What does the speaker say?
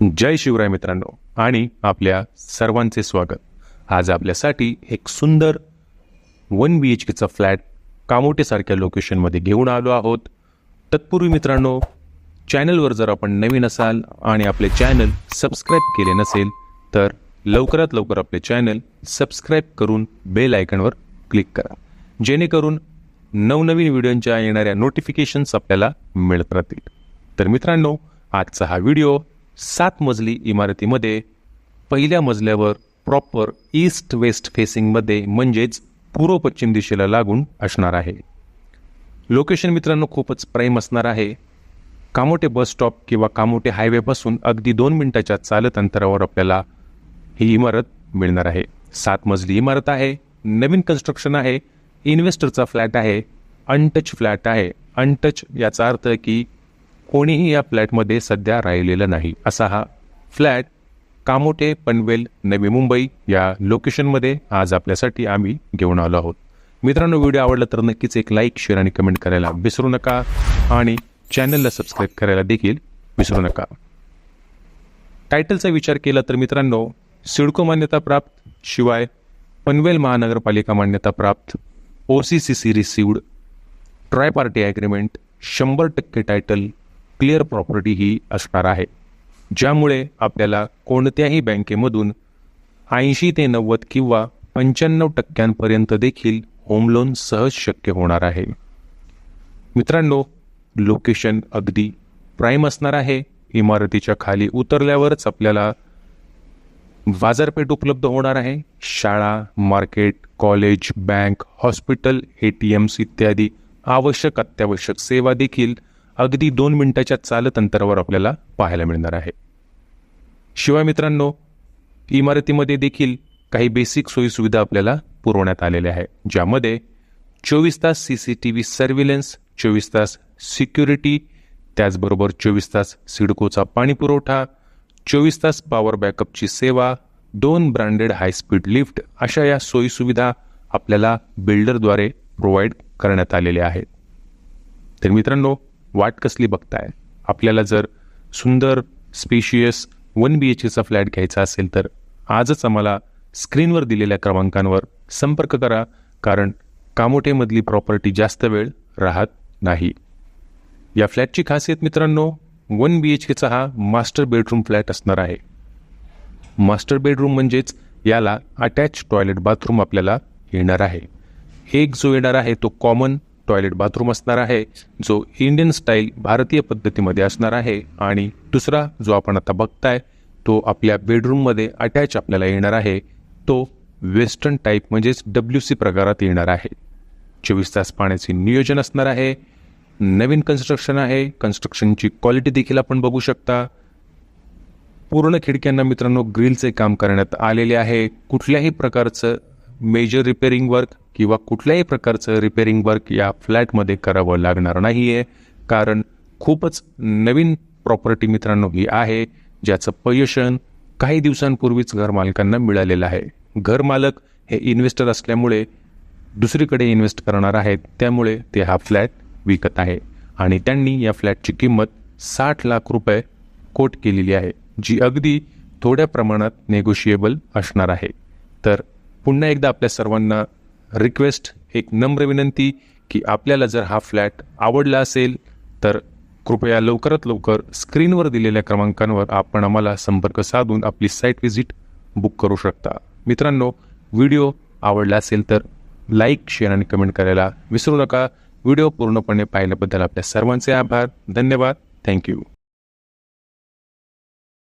जय शिवराय मित्रांनो आणि आपल्या सर्वांचे स्वागत. आज आपल्यासाठी एक सुंदर वन बी एच केचा फ्लॅट कामोटेसारख्या लोकेशनमध्ये घेऊन आलो आहोत. तत्पूर्वी मित्रांनो चॅनलवर जर आपण नवीन असाल आणि आपले चॅनल सबस्क्राईब केले नसेल तर लवकरात लवकर आपले चॅनल सबस्क्राईब करून बेल आयकनवर क्लिक करा. जेणेकरून नवनवीन व्हिडिओंच्या येणाऱ्या नोटिफिकेशन्स आपल्याला मिळत राहतील. तर मित्रांनो आजचा हा व्हिडिओ सात मजली इमारतीमध्ये पहिल्या मजल्यावर प्रॉपर ईस्ट वेस्ट फेसिंगमध्ये म्हणजेच पूर्व पश्चिम दिशेला लागून असणार आहे. लोकेशन मित्रांनो खूपच प्राईम असणार आहे. कामोटे बस स्टॉप किंवा कामोटे हायवेपासून अगदी दोन मिनटाच्या चालत अंतरावर आपल्याला ही इमारत मिळणार आहे. सात मजली इमारत आहे नवीन कन्स्ट्रक्शन आहे इन्व्हेस्टरचा फ्लॅट आहे अनटच फ्लॅट आहे. अनटच याचा अर्थ की कोणीही या फ्लॅटमध्ये सध्या राहिलेलं नाही. असा हा फ्लॅट कामोटे पनवेल नवी मुंबई या लोकेशनमध्ये आज आपल्यासाठी आम्ही घेऊन आलो आहोत. मित्रांनो व्हिडिओ आवडला तर नक्कीच एक लाईक शेअर आणि कमेंट करायला विसरू नका आणि चॅनलला सबस्क्राईब करायला देखील विसरू नका. टायटलचा विचार केला तर मित्रांनो सिडको मान्यता प्राप्त शिवाय पनवेल महानगरपालिका मान्यता प्राप्त O C C C received tri party agreement शंभर टक्के टायटल क्लिअर प्रॉपर्टी ही असणार आहे. ज्यामुळे आपल्याला कोणत्याही बँकेमधून ऐंशी ते नव्वद किंवा पंच्याण्णव टक्क्यांपर्यंत देखील होम लोन सहज शक्य होणार आहे. मित्रांनो लोकेशन अगदी प्राईम असणार आहे. इमारतीच्या खाली उतरल्यावरच आपल्याला बाजारपेठ उपलब्ध होणार आहे. शाळा market college bank hospital A T Ms इत्यादी आवश्यक अत्यावश्यक सेवा देखील अगदी दोन मिनिटाच्या चालत अंतरावर आपल्याला पाहायला मिळणार आहे. शिवाय मित्रांनो इमारतीमध्ये देखील काही बेसिक सोयीसुविधा आपल्याला पुरवण्यात आलेल्या आहे ज्यामध्ये चोवीस तास C C T V surveillance चोवीस तास सिक्युरिटी त्याचबरोबर चोवीस तास सिडकोचा पाणी पुरवठा चोवीस तास पॉवर बॅकअपची सेवा दोन ब्रँडेड हायस्पीड लिफ्ट अशा या सोयीसुविधा आपल्याला बिल्डरद्वारे प्रोव्हाइड करण्यात आलेल्या आहेत. तर मित्रांनो वाट कसली बघताय? आपल्याला जर सुंदर स्पेशियस वन बी एच एचा फ्लॅट घ्यायचा असेल तर आजच आम्हाला स्क्रीनवर दिलेल्या क्रमांकांवर संपर्क करा कारण कामोटेमधली प्रॉपर्टी जास्त वेळ राहत नाही. या फ्लॅटची खासियत मित्रांनो वन बी एच केचा हा मास्टर बेडरूम फ्लॅट असणार आहे. मास्टर बेडरूम म्हणजेच याला अटॅच टॉयलेट बाथरूम आपल्याला येणार आहे. एक जो येणार आहे तो कॉमन टॉयलेट बाथरूम असणार आहे जो इंडियन स्टाईल भारतीय पद्धतीमध्ये असणार आहे. आणि दुसरा जो आपण आता बघताय तो आपल्या बेडरूममध्ये अटॅच आपल्याला येणार आहे. तो वेस्टर्न टाईप म्हणजेच डब्ल्यू सी प्रकारात येणार आहे. चोवीस तास पाण्याचे नियोजन असणार आहे. नवीन कन्स्ट्रक्शन आहे. कन्स्ट्रक्शनची क्वालिटी देखील आपण बघू शकता. पूर्ण खिडक्यांना मित्रांनो ग्रिलचे काम करण्यात आलेले आहे. कुठल्याही प्रकारचं मेजर रिपेरिंग वर्क किंवा कुठल्याही प्रकारचं रिपेरिंग वर्क या फ्लॅटमध्ये करावं लागणार नाही आहे कारण खूपच नवीन प्रॉपर्टी मित्रांनो ही आहे ज्याचं पयशन काही दिवसांपूर्वीच घरमालकांना मिळालेलं आहे. घरमालक हे इन्व्हेस्टर असल्यामुळे दुसरीकडे इन्व्हेस्ट करणार आहेत त्यामुळे ते हा फ्लॅट विकत आहे. आणि त्यांनी या फ्लॅटची किंमत साठ लाख रुपये कोट केलेली आहे जी अगदी थोड्या प्रमाणात नेगोशिएबल असणार आहे. तर पुन्हा एकदा आपल्या सर्वांना रिक्वेस्ट एक नम्र विनंती की आपल्याला जर हा फ्लॅट आवडला असेल तर कृपया लवकरात लवकर स्क्रीनवर दिलेल्या क्रमांकांवर आपण आम्हाला संपर्क साधून आपली साईट व्हिजिट बुक करू शकता. मित्रांनो व्हिडिओ आवडला असेल तर लाईक शेअर आणि कमेंट करायला विसरू नका. व्हिडिओ पूर्णपणे पाहिल्याबद्दल आपल्या सर्वांचे आभार. धन्यवाद. थँक्यू